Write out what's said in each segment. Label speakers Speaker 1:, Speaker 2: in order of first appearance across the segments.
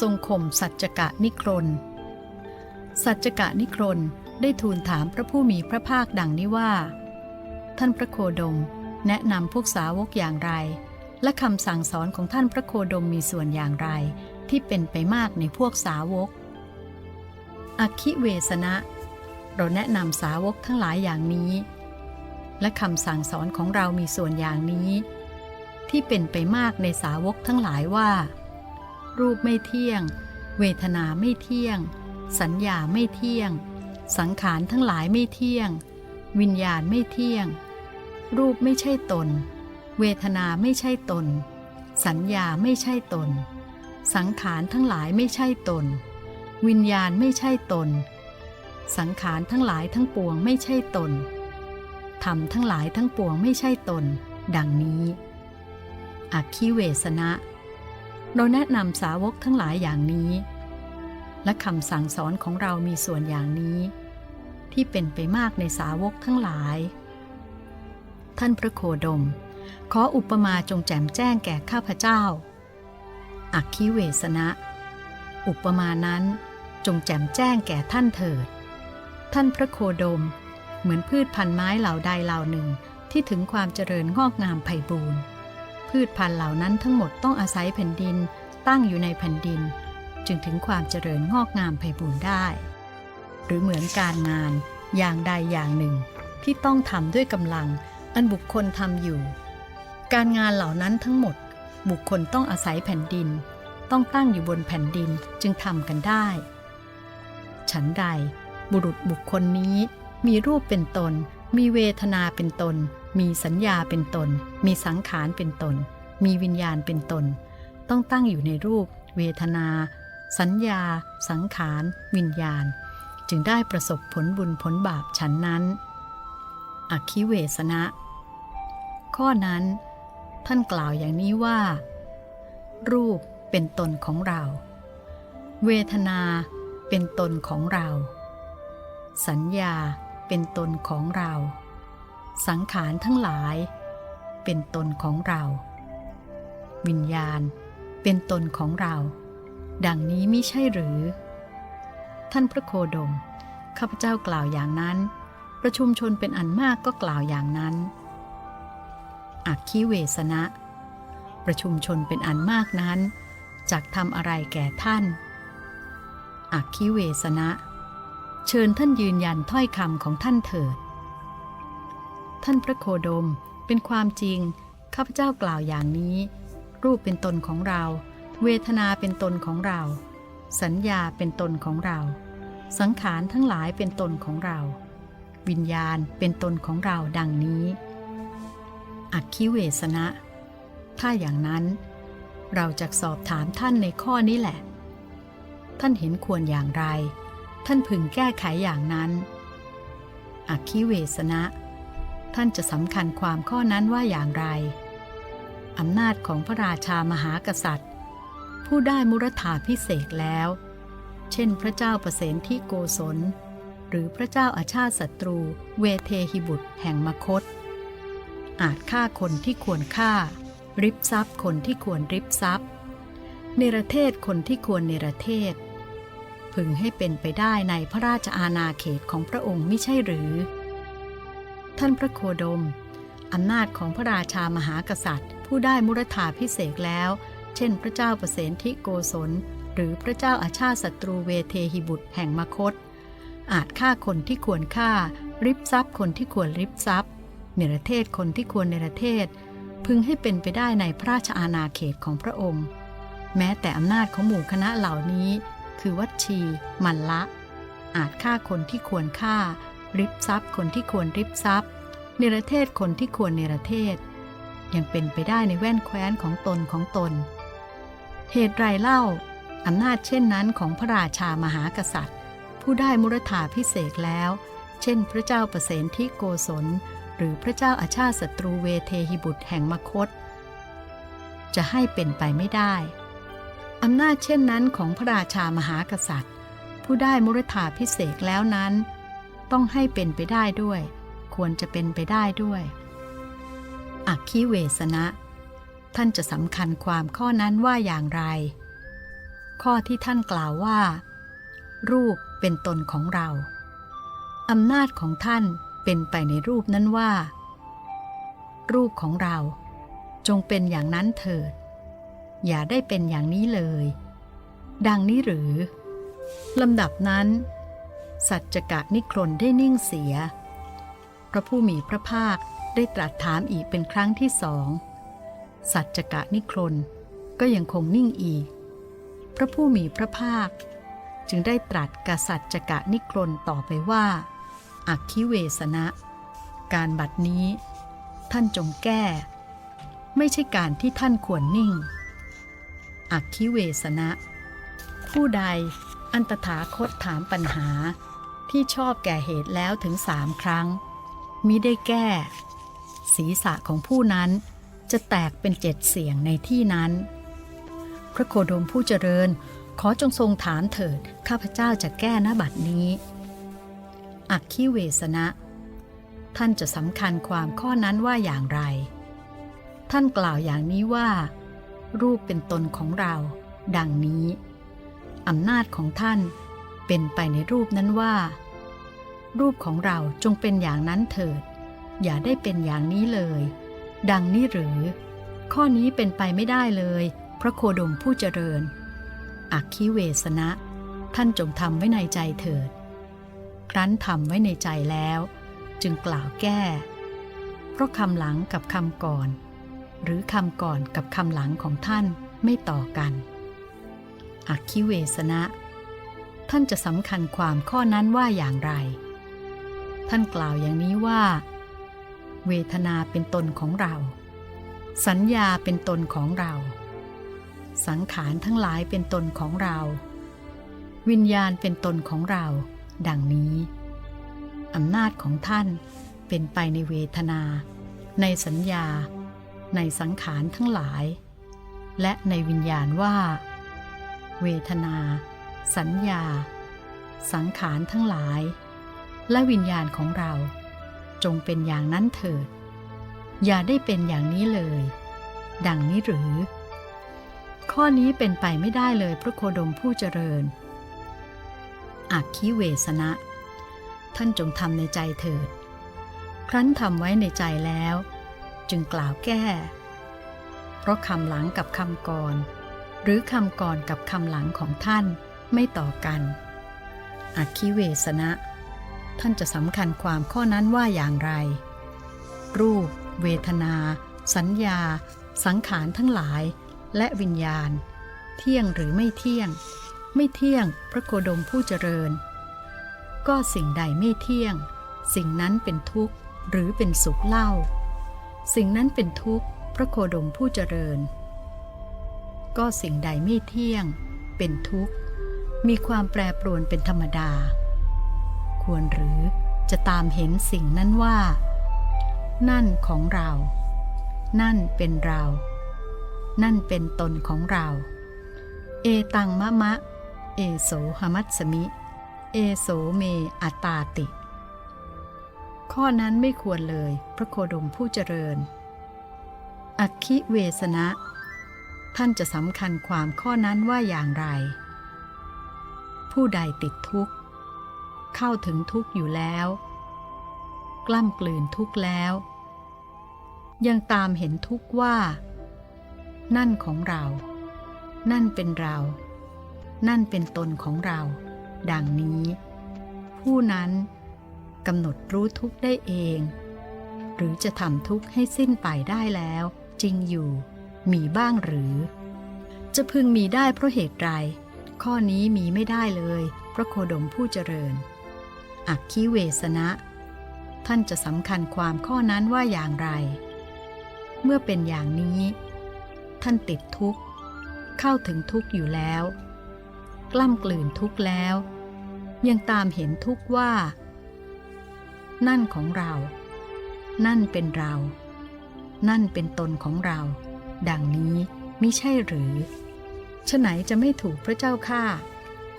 Speaker 1: ทรงข่มสัจกะนิครน สัจกะนิครนได้ทูลถามพระผู้มีพระภาคดังนี้ว่า ท่านพระโคดม แนะนำพวกสาวกอย่างไร และคำสั่งสอนของท่านพระโคดมมีส่วนอย่างไร ที่เป็นไปมากในพวกสาวก อคิเวสนะ เราแนะนำสาวกทั้งหลายอย่างนี้ และคำสั่งสอนของเรามีส่วนอย่างนี้ ที่เป็นไปมากในสาวกทั้งหลายว่า รูปไม่เที่ยง เวทนาไม่เที่ยง สัญญาไม่เที่ยง สังขารทั้งหลายไม่เที่ยง วิญญาณไม่เที่ยง รูปไม่ใช่ตน เวทนาไม่ใช่ตน สัญญาไม่ใช่ตน สังขารทั้งหลายไม่ใช่ตน วิญญาณไม่ใช่ตน สังขารทั้งหลายทั้งปวงไม่ใช่ตนธรรมทั้งหลายทั้งปวงไม่ใช่ตน ดังนี้อคิเวสนะ เราแนะนำสาวกทั้งหลายอย่างนี้ และคำสั่งสอนของเรามีส่วนอย่างนี้ ที่เป็นไปมากในสาวกทั้งหลาย ท่านพระโคดม ขออุปมาจงแจมแจ้งแก่ข้าพเจ้า อักคิเวสนะ อุปมานั้นจงแจมแจ้งแก่ท่านเถิด ท่านพระโคดม เหมือนพืชพันไม้เหล่าใดเหล่าหนึ่งที่ถึงความเจริญงอกงามไพบูรณ์ พืชพันธุ์เหล่านั้นทั้งหมดต้องอาศัยแผ่นดินตั้งอยู่ในแผ่นดิน จึงถึงความเจริญงอกงามไพบูรณ์ได้ หรือเหมือนการงานอย่างใดอย่างหนึ่ง ที่ต้องทำด้วยกำลังอันบุคคลทำอยู่ การงานเหล่านั้นทั้งหมด บุคคลต้องอาศัยแผ่นดิน ต้องตั้งอยู่บนแผ่นดินจึงทำกันได้ ฉันใดบุรุษบุคคลนี้มีรูปเป็นตน มีเวทนาเป็นตน มีสัญญาเป็นตน มีสังขารเป็นตน มีวิญญาณเป็นตน ต้องตั้งอยู่ในรูป เวทนา สัญญา สังขาร วิญญาณ จึงได้ประสบผลบุญผลบาปฉันนั้น อคิเวสนะ ข้อนั้น ท่านกล่าวอย่างนี้ว่า รูปเป็นตนของเรา เวทนาเป็นตนของเรา สัญญาเป็นตนของเรา สังขารทั้งหลาย เป็นตนของเรา วิญญาณเป็นตนของเรา ดังนี้มิใช่หรือ ท่านพระโคดม ข้าพเจ้ากล่าวอย่างนั้น ประชุมชนเป็นอันมากก็กล่าวอย่างนั้น อักคิเวสนะ ประชุมชนเป็นอันมากนั้นจักทำอะไรแก่ท่าน อักคิเวสนะ เชิญท่านยืนยันถ้อยคำของท่านเถิด ท่านพระโคดม เป็นความจริง ข้าพเจ้ากล่าวอย่างนี้ รูปเป็นตนของเรา เวทนาเป็นตนของเรา สัญญาเป็นตนของเรา สังขารทั้งหลายเป็นตนของเรา วิญญาณเป็นตนของเราดังนี้อักคิเวสนะ ถ้าอย่างนั้นเราจะสอบถามท่านในข้อนี้แหละ ท่านเห็นควรอย่างไร ท่านพึงแก้ไขอย่างนั้น อักคิเวสนะ ท่านจะสำคัญความข้อนั้นว่าอย่างไร อำนาจของพระราชามหากษัตริย์ ผู้ได้มุรธาพิเศษแล้ว เช่นพระเจ้าประเสนที่โกศล หรือพระเจ้าอาชาติศัตรู เวเทหิบุตรแห่งมคต อาจฆ่าคนที่ควรฆ่า ริบทรัพย์คนที่ควรริบทรัพย์ เนรเทศคนที่ควรเนรเทศ พึงให้เป็นไปได้ในพระราชอาณาเขตของพระองค์ไม่ใช่หรือ ท่านพระโคดม อำนาจของพระราชามหากษัตริย์ ผู้ได้มุรธาพิเศษแล้ว เช่นพระเจ้าประเสนทิโกศล หรือพระเจ้าอาชาศัตรูเวเทหิบุตรแห่งมคต อาจฆ่าคนที่ควรฆ่า ริบทรัพย์คนที่ควรริบทรัพย์ เนรเทศคนที่ควรเนรเทศ พึงให้เป็นไปได้ในพระราชอาณาเขตของพระองค์ แม้แต่อำนาจของหมู่คณะเหล่านี้ คือวัชี มันละ อาจฆ่าคนที่ควรฆ่า ริบทรัพย์คนที่ควรริบทรัพย์เนรเทศคนที่ควรเนรเทศ ยังเป็นไปได้ในแว่นแคว้นของตนของตน เหตุไรเล่าอำนาจเช่นนั้นของพระราชามหากษัตริย์ ผู้ได้มุรธาพิเศษแล้ว เช่นพระเจ้าประเสนทิโกศล หรือพระเจ้าอาชาติศัตรูเวเทหิบุตรแห่งมคต จะให้เป็นไปไม่ได้อำนาจเช่นนั้นของพระราชามหากษัตริย์ ผู้ได้มุรธาพิเศษแล้วนั้น ต้องให้เป็นไปได้ด้วย ควรจะเป็นไปได้ด้วยอักคิเวสนะ ท่านจะสำคัญความข้อนั้นว่าอย่างไร ข้อที่ท่านกล่าวว่า รูปเป็นตนของเราอำนาจของท่านเป็นไปในรูปนั้นว่า รูปของเรา จงเป็นอย่างนั้นเถิด อย่าได้เป็นอย่างนี้เลย ดังนี้หรือลำดับนั้น สัจจกะนิครนได้นิ่งเสีย พระผู้มีพระภาคได้ตรัสถามอีกเป็นครั้งที่สอง สัจจกะนิครนก็ยังคงนิ่งอีก พระผู้มีพระภาค จึงได้ตรัสกับสัจจกะนิครนต่อไปว่าอักขิเวสนะ การบัดนี้ ท่านจงแก้ ไม่ใช่การที่ท่านควรนิ่งอักขิเวสนะ ผู้ใดอันตถาคตถามปัญหา ที่ชอบแก่เหตุแล้วถึงสามครั้ง มิได้แก้ ศีรษะของผู้นั้นจะแตกเป็นเจ็ดเสียงในที่นั้น พระโคดมผู้เจริญขอจงทรงถามเถิด ข้าพเจ้าจะแก้ณบัดนี้ อักขิเวสนะ ท่านจะสำคัญความข้อนั้นว่าอย่างไร ท่านกล่าวอย่างนี้ว่า รูปเป็นตนของเรา ดังนี้ อำนาจของท่านเป็นไปในรูปนั้นว่า รูปของเราจงเป็นอย่างนั้นเถิด อย่าได้เป็นอย่างนี้เลย ดังนี้หรือ ข้อนี้เป็นไปไม่ได้เลย พระโคดมผู้เจริญ อักขิเวสนะ ท่านจงทำไว้ในใจเถิด ครั้นทำไว้ในใจแล้ว จึงกล่าวแก้ เพราะคำหลังกับคำก่อน หรือคำก่อนกับคำหลังของท่านไม่ต่อกันอักขิเวสนะ ท่านจะสำคัญความข้อนั้นว่าอย่างไร ท่านกล่าวอย่างนี้ว่า เวทนาเป็นตนของเรา สัญญาเป็นตนของเรา สังขารทั้งหลายเป็นตนของเรา วิญญาณเป็นตนของเรา ดังนี้อำนาจของท่านเป็นไปในเวทนา ในสัญญา ในสังขารทั้งหลาย และในวิญญาณว่า เวทนา สัญญา สังขารทั้งหลาย และวิญญาณของเรา จงเป็นอย่างนั้นเถิด อย่าได้เป็นอย่างนี้เลย ดังนี้หรือ ข้อนี้เป็นไปไม่ได้เลยพระโคดมผู้เจริญอักขิเวสนะ ท่านจงทำในใจเถิด ครั้นทำไว้ในใจแล้ว จึงกล่าวแก้ เพราะคำหลังกับคำก่อน หรือคำก่อนกับคำหลังของท่านไม่ต่อกันอักขิเวสนะ ท่านจะสำคัญความข้อนั้นว่าอย่างไร รูป เวทนา สัญญา สังขารทั้งหลาย และวิญญาณ เที่ยงหรือไม่เที่ยง ไม่เที่ยงพระโคดมผู้เจริญ ก็สิ่งใดไม่เที่ยง สิ่งนั้นเป็นทุกข์หรือเป็นสุขเล่า สิ่งนั้นเป็นทุกข์พระโคดมผู้เจริญ ก็สิ่งใดไม่เที่ยง เป็นทุกข์มีความแปรปรวนเป็นธรรมดา ควรหรือจะตามเห็นสิ่งนั้นว่า นั่นของเรา นั่นเป็นเรา นั่นเป็นตนของเรา เอตังมะมะ เอโสหมัตสมิ เอโสเมอัตตาติ ข้อนั้นไม่ควรเลย พระโคดมผู้เจริญ อักขิเวสนะ ท่านจะสำคัญความข้อนั้นว่าอย่างไร ผู้ใดติดทุกข์ เข้าถึงทุกข์อยู่แล้ว กล้ำกลืนทุกข์แล้ว ยังตามเห็นทุกข์ว่า นั่นของเรา นั่นเป็นเรา นั่นเป็นตนของเรา ดังนี้ ผู้นั้นกำหนดรู้ทุกข์ได้เอง หรือจะทำทุกข์ให้สิ้นไปได้แล้ว จริงอยู่ มีบ้างหรือ จะพึงมีได้เพราะเหตุไรข้อนี้มีไม่ได้เลย พระโคดมผู้เจริญ อักขิเวสนะ ท่านจะสำคัญความข้อนั้นว่าอย่างไร เมื่อเป็นอย่างนี้ ท่านติดทุกข์ เข้าถึงทุกข์อยู่แล้ว กล้ำกลืนทุกข์แล้ว ยังตามเห็นทุกข์ว่า นั่นของเรา นั่นเป็นเรา นั่นเป็นตนของเรา ดังนี้มิใช่หรือฉะไหนจะไม่ถูกพระเจ้าข้า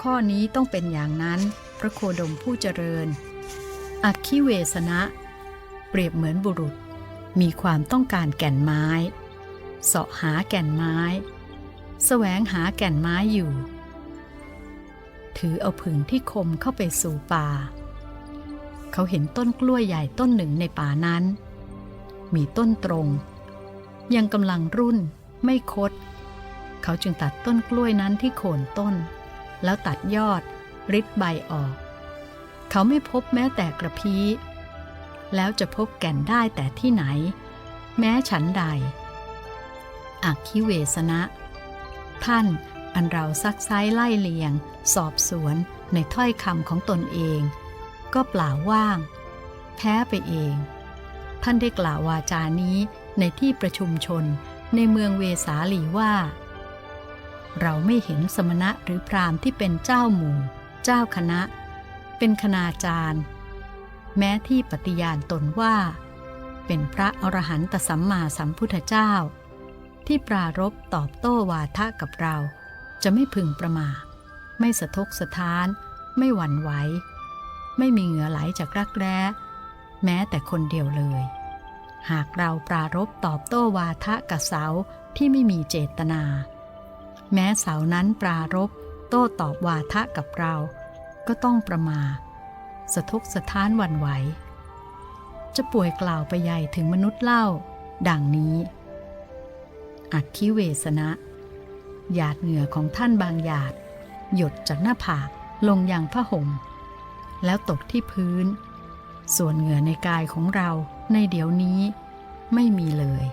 Speaker 1: ข้อนี้ต้องเป็นอย่างนั้น ระโคดมผู้เจริญ อักขิเวสนะ เปรียบเหมือนบุรุษ มีความต้องการแก่นไม้เสาะหาแก่นไม้แสวงหาแก่นไม้อยู่ ถือเอาผึ่งที่คมเข้าไปสู่ป่า เขาเห็นต้นกล้วยใหญ่ต้นหนึ่งในป่านั้น มีต้นตรง ยังกำลังรุ่นไม่คด เขาจึงตัดต้นกล้วยนั้นที่โคนต้น แล้วตัดยอด ริดใบออก เขาไม่พบแม้แต่กระพี้แล้วจะพบแก่นได้แต่ที่ไหน แม้ฉันใดอักคิเวสนะ ท่านอันเราซักไซ้ไล่เลียง สอบสวนในถ้อยคำของตนเอง ก็เปล่าว่าง แพ้ไปเอง ท่านได้กล่าววาจานี้ในที่ประชุมชนในเมืองเวสาลีว่า เราไม่เห็นสมณะหรือพรามที่เป็นเจ้าหมู่ เจ้าคณะ เป็นคณาจารย์ แม้ที่ปฏิญาณตนว่า เป็นพระอรหันตสัมมาสัมพุทธเจ้า ที่ปรารบตอบโต้วาทะกับเรา จะไม่พึงประมาทไม่สะทกสะท้าน ไม่หวั่นไหวไม่มีเหงื่อไหลจากรักแร้แม้แต่คนเดียวเลย หากเราปรารบตอบโต้วาทะกับเสาที่ไม่มีเจตนา แม้เสานั้นปรารบ ต้ตอบวาทะกับเรา ก็ต้องประมา สะทกสะท้านวันไหว จะป่วยกล่าวไปใหญ่ถึงมนุษย์เล่า ดังนี้ อักคิเวสนะ หยาดเหงื่อของท่านบางหยาด หยดจากหน้าผากลงยังผ้าห่ม แล้วตกที่พื้น ส่วนเหงื่อในกายของเราในเดี๋ยวนี้ไม่มีเลย